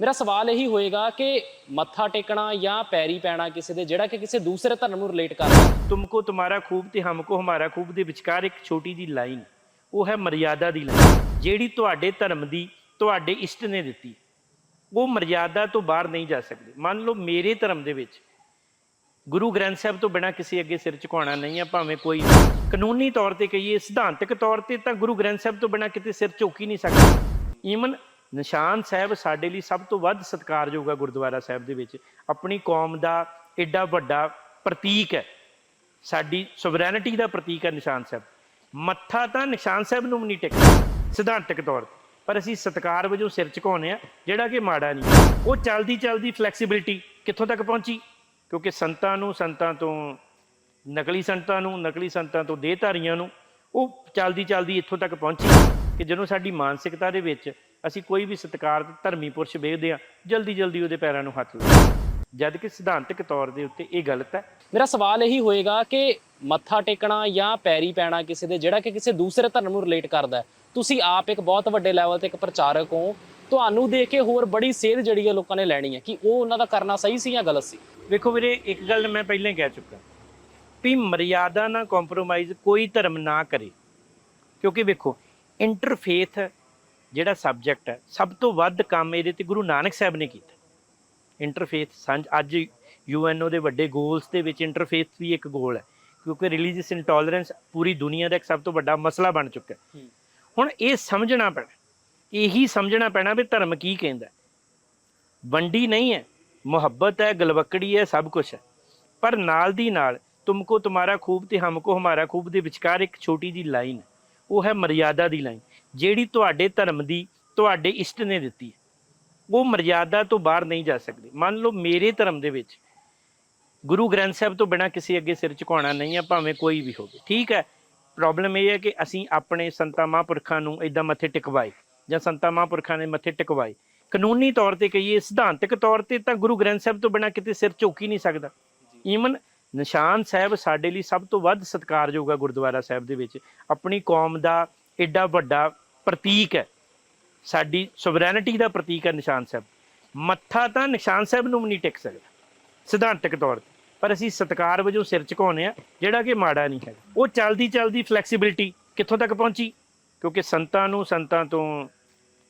ਮੇਰਾ ਸਵਾਲ ਇਹੀ ਹੋਏਗਾ ਕਿ ਮੱਥਾ ਟੇਕਣਾ ਜਾਂ ਪੈਰੀ ਪੈਣਾ ਕਿਸੇ ਦੇ, ਜਿਹੜਾ ਕਿ ਕਿਸੇ ਦੂਸਰੇ ਧਰਮ ਨੂੰ ਰਿਲੇਟ ਕਰਦਾ ਤੁਮਕੋ ਤੁਹਾਡਾ ਖੂਬ ਤੇ ਹਮਕੋ ਹਮਾਰਾ ਖੂਬ ਦੇ ਵਿਚਕਾਰ ਇੱਕ ਛੋਟੀ ਜੀ ਲਾਈਨ ਉਹ ਹੈ ਮਰਿਆਦਾ ਦੀ ਲਾਈਨ ਜਿਹੜੀ ਤੁਹਾਡੇ ਧਰਮ ਦੀ ਤੁਹਾਡੇ ਇਸ਼ਟ ਨੇ ਦਿੱਤੀ। ਉਹ ਮਰਿਆਦਾ ਤੋਂ ਬਾਹਰ ਨਹੀਂ ਜਾ ਸਕਦੇ। ਮੰਨ ਲਓ ਮੇਰੇ ਧਰਮ ਦੇ ਵਿੱਚ ਗੁਰੂ ਗ੍ਰੰਥ ਸਾਹਿਬ ਤੋਂ ਬਿਨਾ ਕਿਸੇ ਅੱਗੇ ਸਿਰ ਝੁਕਾਉਣਾ ਨਹੀਂ ਹੈ ਭਾਵੇਂ ਕੋਈ ਕਾਨੂੰਨੀ ਤੌਰ ਤੇ ਕਹੀਏ, ਸਿਧਾਂਤਕ ਤੌਰ ਤੇ ਤਾਂ ਗੁਰੂ ਗ੍ਰੰਥ ਸਾਹਿਬ ਤੋਂ ਬਿਨਾ ਕਿਤੇ ਸਿਰ ਝੁਕ ਹੀ ਨਹੀਂ ਸਕਦਾ। ਈਵਨ ਨਿਸ਼ਾਨ ਸਾਹਿਬ ਸਾਡੇ ਲਈ ਸਭ ਤੋਂ ਵੱਧ ਸਤਿਕਾਰਯੋਗ ਹੈ ਗੁਰਦੁਆਰਾ ਸਾਹਿਬ ਦੇ ਵਿੱਚ। ਆਪਣੀ ਕੌਮ ਦਾ ਐਡਾ ਵੱਡਾ ਪ੍ਰਤੀਕ ਹੈ। ਸਾਡੀ ਸੋਵਰੈਨਿਟੀ ਦਾ ਪ੍ਰਤੀਕ ਹੈ ਨਿਸ਼ਾਨ ਸਾਹਿਬ। ਮੱਥਾ ਤਾਂ ਨਿਸ਼ਾਨ ਸਾਹਿਬ ਨੂੰ ਵੀ ਨਹੀਂ ਟਿਕਦਾ ਸਿਧਾਂਤਕ ਤੌਰ ਤੇ। ਪਰ ਅਸੀਂ ਸਤਕਾਰ ਵਜੋਂ ਸਿਰ ਝੁਕਾਉਂਦੇ ਆ ਜਿਹੜਾ ਕਿ ਮਾੜਾ ਨਹੀਂ। ਉਹ ਚਲਦੀ ਚਲਦੀ ਫਲੈਕਸੀਬਿਲਿਟੀ ਕਿੱਥੋਂ ਤੱਕ ਪਹੁੰਚੀ? ਕਿਉਂਕਿ ਸੰਤਾਂ ਨੂੰ ਸੰਤਾਂ ਤੋਂ, ਨਕਲੀ ਸੰਤਾਂ ਨੂੰ, ਨਕਲੀ ਸੰਤਾਂ ਤੋਂ ਦੇਹਧਾਰੀਆਂ ਨੂੰ ਉਹ ਚਲਦੀ ਚਲਦੀ ਇੱਥੋਂ ਤੱਕ ਪਹੁੰਚੀ ਕਿ ਜਦੋਂ ਸਾਡੀ ਮਾਨਸਿਕਤਾ ਦੇ ਵਿੱਚ ਅਸੀਂ ਕੋਈ ਵੀ ਸਤਕਾਰ ਧਰਮੀ ਪੁਰਸ਼ ਵੇਖਦੇ ਆ ਜਲਦੀ ਜਲਦੀ ਉਹਦੇ ਪੈਰਾਂ ਨੂੰ ਹੱਥ ਲਾਉਂਦੇ ਜਦ ਕਿ ਸਿਧਾਂਤਕ ਤੌਰ ਦੇ ਉੱਤੇ ਇਹ ਗਲਤ ਹੈ। ਮੇਰਾ ਸਵਾਲ ਇਹੀ ਹੋਏਗਾ ਕਿ ਮੱਥਾ ਟੇਕਣਾ ਜਾਂ ਪੈਰੀ ਪੈਣਾ ਕਿਸੇ ਦੇ ਜਿਹੜਾ ਕਿ ਕਿਸੇ ਦੂਸਰੇ ਧਰਮ ਨੂੰ ਰਿਲੇਟ ਕਰਦਾ ਹੈ। ਤੁਸੀਂ ਆਪ ਇੱਕ ਬਹੁਤ ਵੱਡੇ ਲੈਵਲ ਤੇ ਇੱਕ ਪ੍ਰਚਾਰਕ ਹੋ। ਤੁਹਾਨੂੰ ਦੇਖ ਕੇ ਹੋਰ ਬੜੀ ਸੇਧ ਜਿਹੜੀ ਹੈ ਲੋਕਾਂ ਨੇ ਲੈਣੀ ਹੈ। ਕਿ ਉਹ ਉਹਨਾਂ ਦਾ ਕਰਨਾ ਸਹੀ ਸੀ ਜਾਂ ਗਲਤ ਸੀ? ਵੇਖੋ ਵੀਰੇ ਇੱਕ ਗੱਲ ਮੈਂ ਪਹਿਲਾਂ ਹੀ ਕਹਿ ਚੁੱਕਾ। ਵੀ ਮਰਿਆਦਾ ਨਾਲ ਕੰਪਰੋਮਾਈਜ਼ ਕੋਈ ਧਰਮ ਨਾ ਕਰੇ। ਕਿਉਂਕਿ ਵੇਖੋ ਇੰਟਰਫੇਥ ਜਿਹੜਾ ਸਬਜੈਕਟ ਹੈ ਸਭ ਤੋਂ ਵੱਧ ਕੰਮ ਇਹਦੇ ਤੇ ਗੁਰੂ ਨਾਨਕ ਸਾਹਿਬ ਨੇ ਕੀਤਾ ਇੰਟਰਫੇਥ ਸਾਂਝ ਅੱਜ ਯੂਐਨਓ ਦੇ ਵੱਡੇ ਗੋਲਸ ਦੇ ਵਿੱਚ ਇੰਟਰਫੇਥ ਵੀ ਇੱਕ ਗੋਲ ਹੈ ਕਿਉਂਕਿ ਰਿਲੀਜੀਅਸ ਇੰਟੋਲਰੈਂਸ ਪੂਰੀ ਦੁਨੀਆ ਦਾ ਇੱਕ ਸਭ ਤੋਂ ਵੱਡਾ ਮਸਲਾ ਬਣ ਚੁੱਕਾ ਹੈ। ਹੁਣ ਇਹ ਸਮਝਣਾ ਪੈਣਾ ਇਹੀ ਸਮਝਣਾ ਪੈਣਾ ਵੀ ਧਰਮ ਕੀ ਕਹਿੰਦਾ। ਵੰਡੀ ਨਹੀਂ ਹੈ ਮੁਹੱਬਤ ਹੈ ਗਲਵਕੜੀ ਹੈ ਸਭ ਕੁਝ ਹੈ ਪਰ ਨਾਲ ਦੀ ਨਾਲ ਤੁਮਕੋ ਤੁਹਾਡਾ ਖੂਬ ਤੇ ਹਮਕੋ ਹਮਾਰਾ ਖੂਬ ਦੇ ਵਿਚਕਾਰ ਇੱਕ ਛੋਟੀ ਜੀ ਲਾਈਨ ਉਹ ਹੈ ਮਰਿਆਦਾ ਦੀ ਲਾਈਨ ਜਿਹੜੀ ਤੁਹਾਡੇ ਧਰਮ ਦੀ ਤੁਹਾਡੇ ਇਸ਼ਟ ਨੇ ਦਿੱਤੀ ਹੈ, ਉਹ ਮਰਿਆਦਾ ਤੋਂ ਬਾਹਰ ਨਹੀਂ ਜਾ ਸਕਦੇ। ਮੰਨ ਲਓ ਮੇਰੇ ਧਰਮ ਦੇ ਵਿੱਚ ਗੁਰੂ ਗ੍ਰੰਥ ਸਾਹਿਬ ਤੋਂ ਬਿਨਾ ਕਿਸੇ ਅੱਗੇ ਸਿਰ ਝੁਕਾਉਣਾ ਨਹੀਂ ਹੈ, ਭਾਵੇਂ ਕੋਈ ਵੀ ਹੋਵੇ। ਠੀਕ ਹੈ ਪ੍ਰੋਬਲਮ ਇਹ ਹੈ ਕਿ ਅਸੀਂ ਆਪਣੇ ਸੰਤਾਂ ਮਹਾਂਪੁਰਖਾਂ ਨੂੰ ਇਦਾਂ ਮੱਥੇ ਟਿਕਵਾਏ, ਜਾਂ ਸੰਤਾਂ ਮਹਾਂਪੁਰਖਾਂ ਨੇ ਮੱਥੇ ਟਿਕਵਾਏ। ਕਾਨੂੰਨੀ ਤੌਰ ਤੇ ਕਹੀਏ, ਸਿਧਾਂਤਕ ਤੌਰ ਤੇ ਤਾਂ ਗੁਰੂ ਗ੍ਰੰਥ ਸਾਹਿਬ ਤੋਂ ਬਿਨਾ ਕਿਤੇ ਸਿਰ ਝੁਕ ਹੀ ਨਹੀਂ ਸਕਦਾ। ਈਵਨ ਨਿਸ਼ਾਨ ਸਾਹਿਬ ਸਾਡੇ ਲਈ ਸਭ ਤੋਂ ਵੱਧ ਸਤਿਕਾਰਯੋਗ ਹੈ ਗੁਰਦੁਆਰਾ ਸਾਹਿਬ ਦੇ ਵਿੱਚ। ਆਪਣੀ ਕੌਮ ਦਾ ਐਡਾ ਵੱਡਾ ਪ੍ਰਤੀਕ ਹੈ। ਸਾਡੀ ਸੋਵਰੈਨਿਟੀ ਦਾ ਪ੍ਰਤੀਕ ਹੈ ਨਿਸ਼ਾਨ ਸਾਹਿਬ। ਮੱਥਾ ਤਾਂ ਨਿਸ਼ਾਨ ਸਾਹਿਬ ਨੂੰ ਵੀ ਨਹੀਂ ਟਿਕ ਸਕਦਾ, ਸਿਧਾਂਤਕ ਤੌਰ ਤੇ। ਪਰ ਅਸੀਂ ਸਤਕਾਰ ਵਜੋਂ ਸਿਰ ਝੁਕਾਉਂਦੇ ਆ ਜਿਹੜਾ ਕਿ ਮਾੜਾ ਨਹੀਂ ਹੈਗਾ ਉਹ ਚਲਦੀ ਚਲਦੀ ਫਲੈਕਸੀਬਿਲਿਟੀ ਕਿੱਥੋਂ ਤੱਕ ਪਹੁੰਚੀ? ਕਿਉਂਕਿ ਸੰਤਾਂ ਨੂੰ, ਸੰਤਾਂ ਤੋਂ,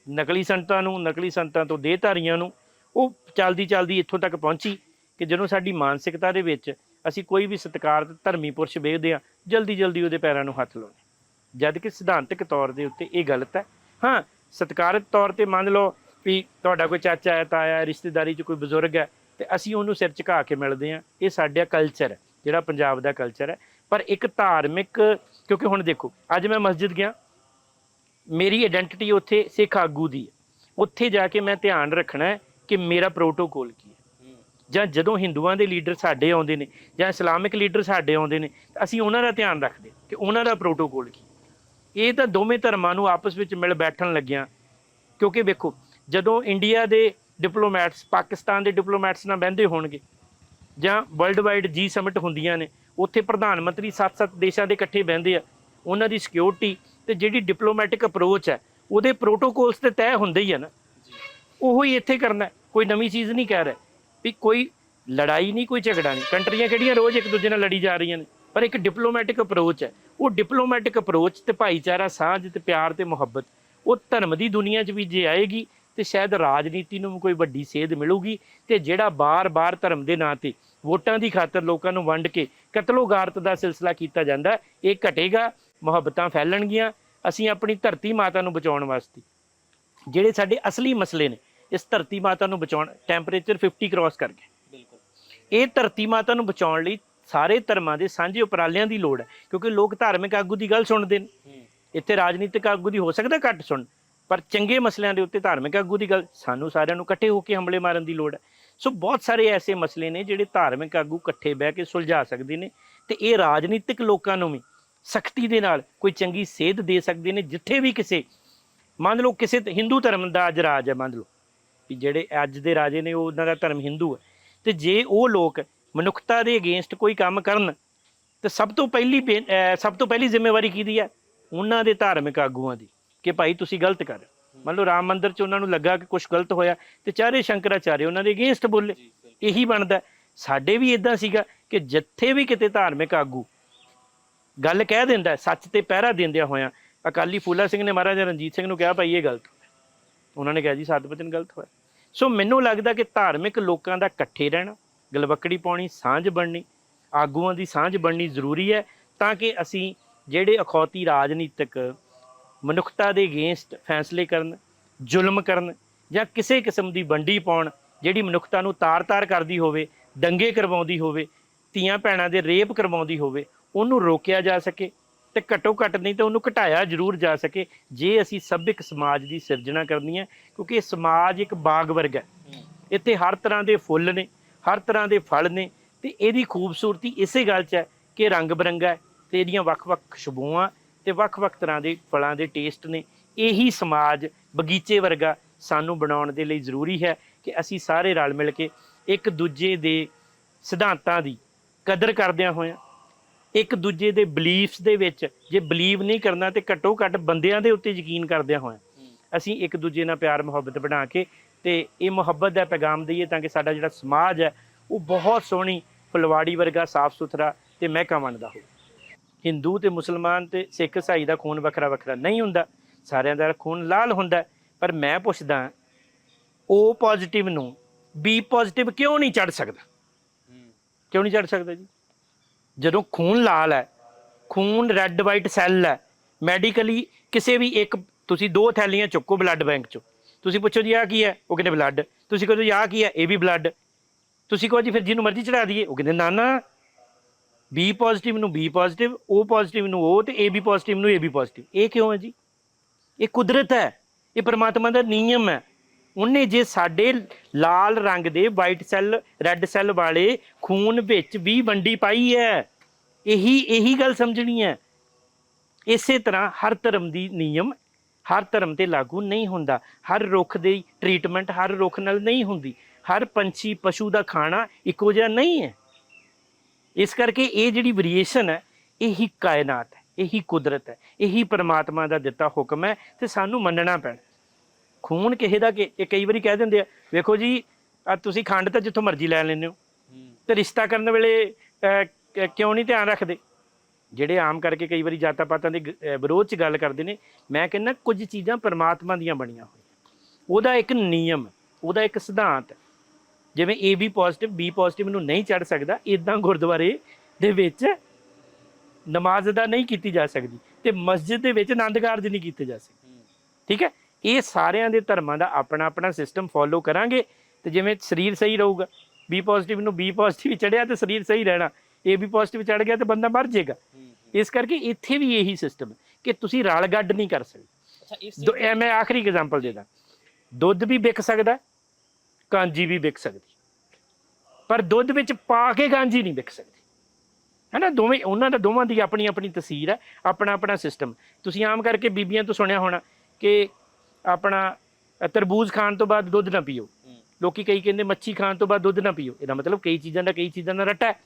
ਨਕਲੀ ਸੰਤਾਂ ਨੂੰ, ਨਕਲੀ ਸੰਤਾਂ ਤੋਂ ਦੇਹਧਾਰੀਆਂ ਨੂੰ ਉਹ ਚਲਦੀ ਚਲਦੀ ਇੱਥੋਂ ਤੱਕ ਪਹੁੰਚੀ ਕਿ ਜਦੋਂ ਸਾਡੀ ਮਾਨਸਿਕਤਾ ਦੇ ਵਿੱਚ ਅਸੀਂ ਕੋਈ ਵੀ ਸਤਕਾਰ ਧਰਮੀ ਪੁਰਸ਼ ਵੇਖਦੇ ਆ ਜਲਦੀ ਜਲਦੀ ਉਹਦੇ ਪੈਰਾਂ ਨੂੰ ਹੱਥ ਲਾਉਂਦੇ ਜਦ ਕਿ ਸਿਧਾਂਤਕ ਤੌਰ ਦੇ ਉੱਤੇ ਇਹ ਗਲਤ ਹੈ। ਹਾਂ, ਸਤਕਾਰਤ ਤੌਰ ਤੇ ਮੰਨ ਲਓ ਵੀ ਤੁਹਾਡਾ ਕੋਈ ਚਾਚਾ ਹੈ, ਤਾਇਆ ਹੈ, ਰਿਸ਼ਤੇਦਾਰੀ 'ਚ ਕੋਈ ਬਜ਼ੁਰਗ ਹੈ, ਤੇ ਅਸੀਂ ਉਹਨੂੰ ਸਿਰ ਝੁਕਾ ਕੇ ਮਿਲਦੇ ਹਾਂ। ਇਹ ਸਾਡਾ ਕਲਚਰ ਹੈ, ਜਿਹੜਾ ਪੰਜਾਬ ਦਾ ਕਲਚਰ ਹੈ। ਪਰ ਇੱਕ ਧਾਰਮਿਕ, ਕਿਉਂਕਿ ਹੁਣ ਦੇਖੋ, ਅੱਜ ਮੈਂ ਮਸਜਿਦ ਗਿਆ। ਮੇਰੀ ਆਇਡੈਂਟੀਟੀ ਉੱਥੇ ਸਿੱਖ ਆਗੂ ਦੀ ਹੈ। ਉੱਥੇ ਜਾ ਕੇ ਮੈਂ ਧਿਆਨ ਰੱਖਣਾ ਹੈ ਕਿ ਮੇਰਾ ਪ੍ਰੋਟੋਕੋਲ ਕੀ ਹੈ। ਜਾਂ ਜਦੋਂ ਹਿੰਦੂਆਂ ਦੇ ਲੀਡਰ ਸਾਡੇ ਆਉਂਦੇ ਨੇ ਜਾਂ ਇਸਲਾਮਿਕ ਲੀਡਰ ਸਾਡੇ ਆਉਂਦੇ ਨੇ, ਤਾਂ ਅਸੀਂ ਉਹਨਾਂ ਦਾ ਧਿਆਨ ਰੱਖਦੇ ਹਾਂ ਕਿ ਉਹਨਾਂ ਦਾ ਪ੍ਰੋਟੋਕੋਲ ਕੀ ਇਹ ਤਾਂ ਦੋਵੇਂ ਧਰਮਾਂ ਨੂੰ ਆਪਸ ਵਿੱਚ ਮਿਲ ਬੈਠਣ ਲੱਗਿਆ। ਕਿਉਂਕਿ ਵੇਖੋ, ਜਦੋਂ ਇੰਡੀਆ ਦੇ ਡਿਪਲੋਮੈਟਸ ਪਾਕਿਸਤਾਨ ਦੇ ਡਿਪਲੋਮੈਟਸ ਨਾਲ ਬਹਿੰਦੇ ਹੋਣਗੇ, ਜਾਂ ਵਰਲਡ ਵਾਈਡ ਜੀ ਸਮਿਟ ਹੁੰਦੀਆਂ ਨੇ, ਉੱਥੇ ਪ੍ਰਧਾਨ ਮੰਤਰੀ ਸੱਤ-ਸੱਤ ਦੇਸ਼ਾਂ ਦੇ ਇਕੱਠੇ ਬਹਿੰਦੇ ਆ, ਉਹਨਾਂ ਦੀ ਸਿਕਿਉਰਿਟੀ ਤੇ ਜਿਹੜੀ ਡਿਪਲੋਮੈਟਿਕ ਅਪਰੋਚ ਹੈ, ਉਹਦੇ ਪ੍ਰੋਟੋਕੋਲਸ ਤੇ ਤੈਅ ਹੁੰਦੇ ਹੀ ਆ ਨਾ। ਉਹੋ ਹੀ ਇੱਥੇ ਕਰਨਾ, ਕੋਈ ਨਵੀਂ ਚੀਜ਼ ਨਹੀਂ ਕਹਿ ਰਿਹਾ ਵੀ ਕੋਈ ਲੜਾਈ ਨਹੀਂ, ਕੋਈ ਝਗੜਾ ਨਹੀਂ। ਕੰਟਰੀਆਂ ਕਿਹੜੀਆਂ ਰੋਜ਼ ਇੱਕ ਦੂਜੇ ਨਾਲ ਲੜੀ ਜਾ ਰਹੀਆਂ ਨੇ। ਪਰ ਇੱਕ ਡਿਪਲੋਮੈਟਿਕ ਅਪਰੋਚ ਹੈ। ਉਹ ਡਿਪਲੋਮੈਟਿਕ ਅਪਰੋਚ ਤੇ ਭਾਈਚਾਰਾ ਸਾਂਝ ਤੇ ਪਿਆਰ ਤੇ ਮੁਹੱਬਤ ਉਹ ਧਰਮ ਦੀ ਦੁਨੀਆ 'ਚ ਵੀ ਜੇ ਆਏਗੀ ਤੇ ਸ਼ਾਇਦ ਰਾਜਨੀਤੀ ਨੂੰ ਕੋਈ ਵੱਡੀ ਸੇਧ ਮਿਲੂਗੀ ਤੇ ਜਿਹੜਾ ਬਾਰ-ਬਾਰ ਧਰਮ ਦੇ ਨਾਂ ਤੇ ਵੋਟਾਂ ਦੀ ਖਾਤਰ ਲੋਕਾਂ ਨੂੰ ਵੰਡ ਕੇ ਕਤਲੋਗਾਰਤ ਦਾ ਸਿਲਸਿਲਾ ਕੀਤਾ ਜਾਂਦਾ ਇਹ ਘਟੇਗਾ ਮੁਹੱਬਤਾਂ ਫੈਲਣਗੀਆਂ ਅਸੀਂ ਆਪਣੀ ਧਰਤੀ ਮਾਤਾ ਨੂੰ ਬਚਾਉਣ ਵਾਸਤੇ। ਜਿਹੜੇ ਸਾਡੇ ਅਸਲੀ ਮਸਲੇ ਨੇ ਇਸ ਧਰਤੀ ਮਾਤਾ ਨੂੰ ਬਚਾਉਣ ਟੈਂਪਰੇਚਰ 50 ਕ੍ਰਾਸ ਕਰ ਗਿਆ ਬਿਲਕੁਲ। ਇਹ ਧਰਤੀ ਮਾਤਾ ਨੂੰ ਬਚਾਉਣ ਲਈ ਸਾਰੇ ਧਰਮਾਂ ਦੇ ਸਾਂਝੇ ਉਪਰਾਲਿਆਂ ਦੀ ਲੋੜ ਹੈ ਕਿਉਂਕਿ ਲੋਕ ਧਾਰਮਿਕ ਆਗੂ ਦੀ ਗੱਲ ਸੁਣਦੇ ਨੇ। ਇੱਥੇ ਰਾਜਨੀਤਿਕ ਆਗੂ ਦੀ ਹੋ ਸਕਦਾ ਘੱਟ ਸੁਣ ਪਰ ਚੰਗੇ ਮਸਲਿਆਂ ਦੇ ਉੱਤੇ ਧਾਰਮਿਕ ਆਗੂ ਦੀ ਗੱਲ ਸਾਨੂੰ ਸਾਰਿਆਂ ਨੂੰ ਇਕੱਠੇ ਹੋ ਕੇ ਹਮਲੇ ਮਾਰਨ ਦੀ ਲੋੜ ਹੈ। ਸੋ ਬਹੁਤ ਸਾਰੇ ਐਸੇ ਮਸਲੇ ਨੇ ਜਿਹੜੇ ਧਾਰਮਿਕ ਆਗੂ ਇਕੱਠੇ ਬਹਿ ਕੇ ਸੁਲਝਾ ਸਕਦੇ ਨੇ ਤੇ ਇਹ ਰਾਜਨੀਤਿਕ ਲੋਕਾਂ ਨੂੰ ਵੀ ਸਖਤੀ ਦੇ ਨਾਲ ਕੋਈ ਚੰਗੀ ਸੇਧ ਦੇ ਸਕਦੇ ਨੇ ਜਿੱਥੇ ਵੀ ਕਿਸੇ ਮੰਨ ਲਓ ਕਿਸੇ ਹਿੰਦੂ ਧਰਮ ਦਾ ਅੱਜ ਰਾਜ ਹੈ ਮੰਨ ਲਓ ਵੀ ਜਿਹੜੇ ਅੱਜ ਦੇ ਰਾਜੇ ਨੇ ਉਹ ਉਹਨਾਂ ਦਾ ਧਰਮ ਹਿੰਦੂ ਹੈ। ਤੇ ਜੇ ਉਹ ਲੋਕ ਮਨੁੱਖਤਾ ਦੇ ਅਗੇਂਸਟ ਕੋਈ ਕੰਮ ਕਰਨ ਤੇ ਸਭ ਤੋਂ ਪਹਿਲੀ ਸਭ ਤੋਂ ਪਹਿਲੀ ਜ਼ਿੰਮੇਵਾਰੀ ਕਿਹਦੀ ਹੈ ਉਹਨਾਂ ਦੇ ਧਾਰਮਿਕ ਆਗੂਆਂ ਦੀ ਕਿ ਭਾਈ ਤੁਸੀਂ ਗਲਤ ਕਰ ਮੰਨ ਲਓ ਰਾਮ ਮੰਦਿਰ 'ਚ ਉਹਨਾਂ ਨੂੰ ਲੱਗਾ ਕਿ ਕੁਝ ਗਲਤ ਹੋਇਆ ਤੇ ਚਾਰੇ ਸ਼ੰਕਰਾਚਾਰਿ ਉਹਨਾਂ ਦੇ ਅਗੇਂਸਟ ਬੋਲੇ। ਇਹੀ ਬਣਦਾ। ਸਾਡੇ ਵੀ ਇਦਾਂ ਸੀਗਾ ਕਿ ਜਿੱਥੇ ਵੀ ਕਿਤੇ ਧਾਰਮਿਕ ਆਗੂ ਗੱਲ ਕਹਿ ਦਿੰਦਾ ਸੱਚ ਤੇ ਪਹਿਰਾ ਦਿੰਦਿਆਂ ਹੋਇਆਂ ਅਕਾਲੀ ਫੂਲਾ ਸਿੰਘ ਨੇ ਮਹਾਰਾਜਾ ਰਣਜੀਤ ਸਿੰਘ ਨੂੰ ਕਿਹਾ ਭਾਈ ਇਹ ਗਲਤ ਹੋਇਆ। ਉਹਨਾਂ ਨੇ ਕਿਹਾ ਜੀ ਸਤ ਬਚਨ ਗਲਤ ਹੋਇਆ। ਸੋ ਮੈਨੂੰ ਲੱਗਦਾ ਕਿ ਧਾਰਮਿਕ ਲੋਕਾਂ ਦਾ ਇਕੱਠੇ ਰਹਿਣਾ ਗਲਵੱਕੜੀ ਪਾਉਣੀ, ਸਾਂਝ ਬਣਨੀ, ਆਗੂਆਂ ਦੀ ਸਾਂਝ ਬਣਨੀ ਜ਼ਰੂਰੀ ਹੈ ਤਾਂ ਕਿ ਅਸੀਂ ਜਿਹੜੇ ਅਖੌਤੀ ਰਾਜਨੀਤਿਕ ਮਨੁੱਖਤਾ ਦੇ ਅਗੇਂਸਟ ਫੈਸਲੇ ਕਰਨ, ਜ਼ੁਲਮ ਕਰਨ ਜਾਂ ਕਿਸੇ ਕਿਸਮ ਦੀ ਵੰਡੀ ਪਾਉਣ ਜਿਹੜੀ ਮਨੁੱਖਤਾ ਨੂੰ ਤਾਰ-ਤਾਰ ਕਰਦੀ ਹੋਵੇ, ਦੰਗੇ ਕਰਵਾਉਂਦੀ ਹੋਵੇ, ਧੀਆਂ ਭੈਣਾਂ ਦੇ ਰੇਪ ਕਰਵਾਉਂਦੀ ਹੋਵੇ, ਉਹਨੂੰ ਰੋਕਿਆ ਜਾ ਸਕੇ ਤੇ ਘੱਟੋ ਘੱਟ ਨਹੀਂ ਤਾਂ ਉਹਨੂੰ ਘਟਾਇਆ ਜ਼ਰੂਰ ਜਾ ਸਕੇ ਜੇ ਅਸੀਂ ਸਭਿਕ ਸਮਾਜ ਦੀ ਸਿਰਜਣਾ ਕਰਨੀ ਹੈ ਕਿਉਂਕਿ ਇਹ ਸਮਾਜ ਇੱਕ ਬਾਗ ਵਰਗ ਹੈ। ਇੱਥੇ ਹਰ ਤਰ੍ਹਾਂ ਦੇ ਫੁੱਲ ਨੇ ਹਰ ਤਰ੍ਹਾਂ ਦੇ ਫਲ ਨੇ ਤੇ ਇਹਦੀ ਖੂਬਸੂਰਤੀ ਇਸੇ ਗੱਲ 'ਚ ਹੈ ਕਿ ਰੰਗ ਬਰੰਗਾ ਹੈ ਤੇ ਇਹਦੀਆਂ ਵੱਖ-ਵੱਖ ਖੁਸ਼ਬੂਆਂ ਤੇ ਵੱਖ-ਵੱਖ ਤਰ੍ਹਾਂ ਦੇ ਫਲਾਂ ਦੇ ਟੇਸਟ ਨੇ। ਇਹੀ ਸਮਾਜ ਬਗੀਚੇ ਵਰਗਾ ਸਾਨੂੰ ਬਣਾਉਣ ਦੇ ਲਈ ਜ਼ਰੂਰੀ ਹੈ ਕਿ ਅਸੀਂ ਸਾਰੇ ਰਲ ਮਿਲ ਕੇ ਇੱਕ ਦੂਜੇ ਦੇ ਸਿਧਾਂਤਾਂ ਦੀ ਕਦਰ ਕਰਦਿਆਂ ਹੋਇਆਂ, ਇੱਕ ਦੂਜੇ ਦੇ ਬਲੀਫਸ ਦੇ ਵਿੱਚ ਜੇ ਬਲੀਵ ਨਹੀਂ ਕਰਨਾ ਤੇ ਘੱਟੋ ਘੱਟ ਬੰਦਿਆਂ ਦੇ ਉੱਤੇ ਯਕੀਨ ਕਰਦਿਆਂ ਹੋਇਆਂ, ਅਸੀਂ ਇੱਕ ਦੂਜੇ ਨਾਲ ਪਿਆਰ ਮੁਹੱਬਤ ਬਣਾ ਕੇ ਤੇ ਇਹ ਮੁਹੱਬਤ ਦਾ ਪੈਗਾਮ ਦਈਏ ਤਾਂ ਕਿ ਸਾਡਾ ਜਿਹੜਾ ਸਮਾਜ ਹੈ, ਉਹ ਬਹੁਤ ਸੋਹਣੀ ਫੁਲਵਾੜੀ ਵਰਗਾ ਸਾਫ਼ ਸੁਥਰਾ ਤੇ ਮਹਿਕਾ ਮੰਨਦਾ ਹੋਵੇ। ਹਿੰਦੂ ਤੇ ਮੁਸਲਮਾਨ ਤੇ ਸਿੱਖ ਇਸਾਈ ਦਾ ਖੂਨ ਵੱਖਰਾ ਵੱਖਰਾ ਨਹੀਂ ਹੁੰਦਾ, ਸਾਰਿਆਂ ਦਾ ਖੂਨ ਲਾਲ ਹੁੰਦਾ। ਪਰ ਮੈਂ ਪੁੱਛਦਾ O ਪੋਜ਼ਿਟਿਵ ਨੂੰ ਬੀ ਪੋਜ਼ਿਟਿਵ ਕਿਉਂ ਨਹੀਂ ਚੜ ਸਕਦਾ? ਕਿਉਂ ਨਹੀਂ ਚੜ ਸਕਦਾ ਜੀ? ਜਦੋਂ ਖੂਨ ਲਾਲ ਹੈ, ਖੂਨ ਰੈੱਡ ਵਾਈਟ ਸੈੱਲ ਹੈ ਮੈਡੀਕਲੀ ਕਿਸੇ ਵੀ ਇੱਕ, ਤੁਸੀਂ ਦੋ ਥੈਲੀਆਂ ਚੁੱਕੋ ਬਲੱਡ ਬੈਂਕ ਚੋਂ। ਤੁਸੀਂ ਪੁੱਛੋ ਜੀ ਆ ਕੀ ਹੈ? ਉਹ ਕਹਿੰਦੇ ਬਲੱਡ ਤੁਸੀਂ ਕਹੋ ਜੀ ਆ ਕੀ ਹੈ? ਇਹ ਵੀ ਬਲੱਡ ਤੁਸੀਂ ਕਹੋ ਜੀ, ਫਿਰ ਜਿਹਨੂੰ ਮਰਜ਼ੀ ਚੜਾ ਦਈਏ। ਉਹ ਕਹਿੰਦੇ, ਨਾ ਨਾ। ਬੀ ਪੋਜ਼ਿਟਿਵ ਨੂੰ ਬੀ ਪੋਜ਼ਿਟਿਵ O ਪੋਜ਼ਿਟਿਵ ਨੂੰ O ਤੇ ਬੀ ਪੋਜ਼ਿਟਿਵ ਨੂੰ ਏ ਬੀ ਪੋਜ਼ਿਟਿਵ ਇਹ ਕਿਉਂ ਹੈ ਜੀ? ਇਹ ਕੁਦਰਤ ਹੈ। ਇਹ ਪਰਮਾਤਮਾ ਦਾ ਨਿਯਮ ਹੈ। ਉਹਨੇ ਜੇ ਸਾਡੇ ਲਾਲ ਰੰਗ ਦੇ ਵਾਈਟ ਸੈੱਲ ਰੈੱਡ ਸੈੱਲ ਵਾਲੇ ਖੂਨ ਵਿੱਚ ਵੀ ਵੰਡੀ ਪਾਈ ਹੈ, ਇਹੀ ਇਹੀ ਗੱਲ ਸਮਝਣੀ ਹੈ। ਇਸੇ ਤਰ੍ਹਾਂ ਹਰ ਧਰਮ ਦੀ ਨਿਯਮ ਹਰ ਧਰਮ ਤੇ ਲਾਗੂ ਨਹੀਂ ਹੁੰਦਾ। ਹਰ ਰੁੱਖ ਦੀ ਟ੍ਰੀਟਮੈਂਟ ਹਰ ਰੁੱਖ ਨਾਲ ਨਹੀਂ ਹੁੰਦੀ। ਹਰ ਪੰਛੀ ਪਸ਼ੂ ਦਾ ਖਾਣਾ ਇੱਕੋ ਜਿਹਾ ਨਹੀਂ ਹੈ। ਇਸ ਕਰਕੇ ਇਹ ਜਿਹੜੀ ਵੇਰੀਏਸ਼ਨ ਹੈ ਇਹੀ ਕਾਇਨਾਤ ਹੈ ਇਹੀ ਕੁਦਰਤ ਹੈ ਇਹੀ ਪਰਮਾਤਮਾ ਦਾ ਦਿੱਤਾ ਹੁਕਮ ਹੈ ਤੇ ਸਾਨੂੰ ਮੰਨਣਾ ਪੈਣਾ। ਖੂਨ ਕਿਸੇ ਦਾ ਕਿ ਇਹ ਕਈ ਵਾਰੀ ਕਹਿ ਦਿੰਦੇ ਆ ਵੇਖੋ ਜੀ ਆ ਤੁਸੀਂ ਖੰਡ ਤਾਂ ਜਿੱਥੋਂ ਮਰਜ਼ੀ ਲੈ ਲੈਂਦੇ ਹੋ। ਤੇ ਰਿਸ਼ਤਾ ਕਰਨ ਵੇਲੇ ਕਿਉਂ ਨਹੀਂ ਧਿਆਨ ਰੱਖਦੇ? ਜਿਹੜੇ ਆਮ ਕਰਕੇ ਕਈ ਵਾਰੀ ਜਾਤਾਂ ਪਾਤਾਂ ਦੇ ਵਿਰੋਧ ਚ ਗੱਲ ਕਰਦੇ ਨੇ ਮੈਂ ਕਹਿੰਦਾ ਕੁਝ ਚੀਜ਼ਾਂ ਪਰਮਾਤਮਾ ਦੀਆਂ ਬਣੀਆਂ ਹੋਈਆਂ। ਉਹਦਾ ਇੱਕ ਨਿਯਮ ਉਹਦਾ ਇੱਕ ਸਿਧਾਂਤ। ਜਿਵੇਂ A B positive B positive ਨੂੰ ਨਹੀਂ ਚੜ ਸਕਦਾ ਇਦਾਂ ਗੁਰਦੁਆਰੇ ਦੇ ਵਿੱਚ ਨਮਾਜ਼ ਅਦਾ ਨਹੀਂ ਕੀਤੀ ਜਾ ਸਕਦੀ ਤੇ ਮਸਜਿਦ ਦੇ ਵਿੱਚ ਆਨੰਦ ਕਾਰਜ ਨਹੀਂ ਕੀਤੇ ਜਾ ਸਕਦੇ। ਠੀਕ ਹੈ? ਇਹ ਸਾਰਿਆਂ ਦੇ ਧਰਮਾਂ ਦਾ ਆਪਣਾ ਆਪਣਾ ਸਿਸਟਮ ਫੋਲੋ ਕਰਾਂਗੇ ਤੇ ਜਿਵੇਂ ਸਰੀਰ ਸਹੀ ਰਹੂਗਾ ਬੀ ਪੋਜ਼ਿਟਿਵ ਨੂੰ ਬੀ ਪੋਜ਼ਿਟਿਵ ਚੜਿਆ ਤੇ ਸਰੀਰ ਸਹੀ ਰਹਿਣਾ ਏ ਬੀ ਪੋਜ਼ਿਟਿਵ ਚੜ ਗਿਆ ਤੇ ਬੰਦਾ ਮਰ ਜਾਏਗਾ ਇਸ ਕਰਕੇ ਇੱਥੇ ਵੀ ਇਹੀ ਸਿਸਟਮ ਹੈ ਕਿ ਤੁਸੀਂ ਰਲ ਗੱਡ ਨਹੀਂ ਕਰ ਸਕਦੇ। ਅੱਛਾ ਇਸ ਦੋ- ਇਹ ਮੈਂ ਆਖਰੀ ਐਗਜ਼ਾਮਪਲ ਦੇ ਦਾਂ। ਦੁੱਧ ਵੀ ਵਿਕ ਸਕਦਾ ਕਾਂਜੀ ਵੀ ਵਿਕ ਸਕਦੀ ਪਰ ਦੁੱਧ ਵਿੱਚ ਪਾ ਕੇ ਕਾਂਜੀ ਨਹੀਂ ਵਿਕ ਸਕਦੀ। ਹੈ ਨਾ ਦੋਵੇਂ ਉਹਨਾਂ ਦਾ ਦੋਵਾਂ ਦੀ ਆਪਣੀ ਆਪਣੀ ਤਸਵੀਰ ਹੈ ਆਪਣਾ ਆਪਣਾ ਸਿਸਟਮ ਤੁਸੀਂ ਆਮ ਕਰਕੇ ਬੀਬੀਆਂ ਤੋਂ ਸੁਣਿਆ ਹੋਣਾ ਕਿ ਆਪਣਾ ਅ, ਤਰਬੂਜ ਖਾਣ ਤੋਂ ਬਾਅਦ ਦੁੱਧ ਨਾ ਪੀਓ। ਲੋਕੀ ਕਈ ਕਹਿੰਦੇ ਮੱਛੀ ਖਾਣ ਤੋਂ ਬਾਅਦ ਦੁੱਧ ਨਾ ਪੀਓ। ਇਹਦਾ ਮਤਲਬ ਕਈ ਚੀਜ਼ਾਂ ਦਾ ਕਈ ਚੀਜ਼ਾਂ ਦਾ ਰੱਟਾ ਹੈ।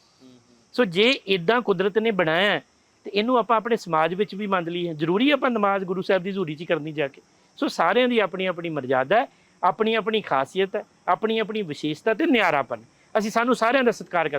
ਸੋ ਜੇ ਇਦਾਂ ਕੁਦਰਤ ਨੇ ਬਣਾਇਆ ਹੈ, ਤੇ ਇਹਨੂੰ ਆਪਾਂ ਆਪਣੇ ਸਮਾਜ ਵਿੱਚ ਵੀ ਮੰਨ ਲਈਏ। ਜ਼ਰੂਰੀ ਆਪਾਂ ਨਮਾਜ਼ ਗੁਰੂ ਸਾਹਿਬ ਦੀ ਹਜ਼ੂਰੀ 'ਚ ਕਰਨੀ ਜਾ ਕੇ। ਸੋ ਸਾਰਿਆਂ ਦੀ ਆਪਣੀ ਆਪਣੀ ਮਰਜ਼ਾਦਾ ਹੈ, ਆਪਣੀ ਆਪਣੀ ਖਾਸੀਅਤ ਹੈ, ਆਪਣੀ ਆਪਣੀ ਵਿਸ਼ੇਸ਼ਤਾ ਤੇ ਨਿਆਰਾਪਨ। ਅਸੀਂ ਸਾਨੂੰ ਸਾਰਿਆਂ ਦਾ ਸਤਿਕਾਰ ਕਰਨਾ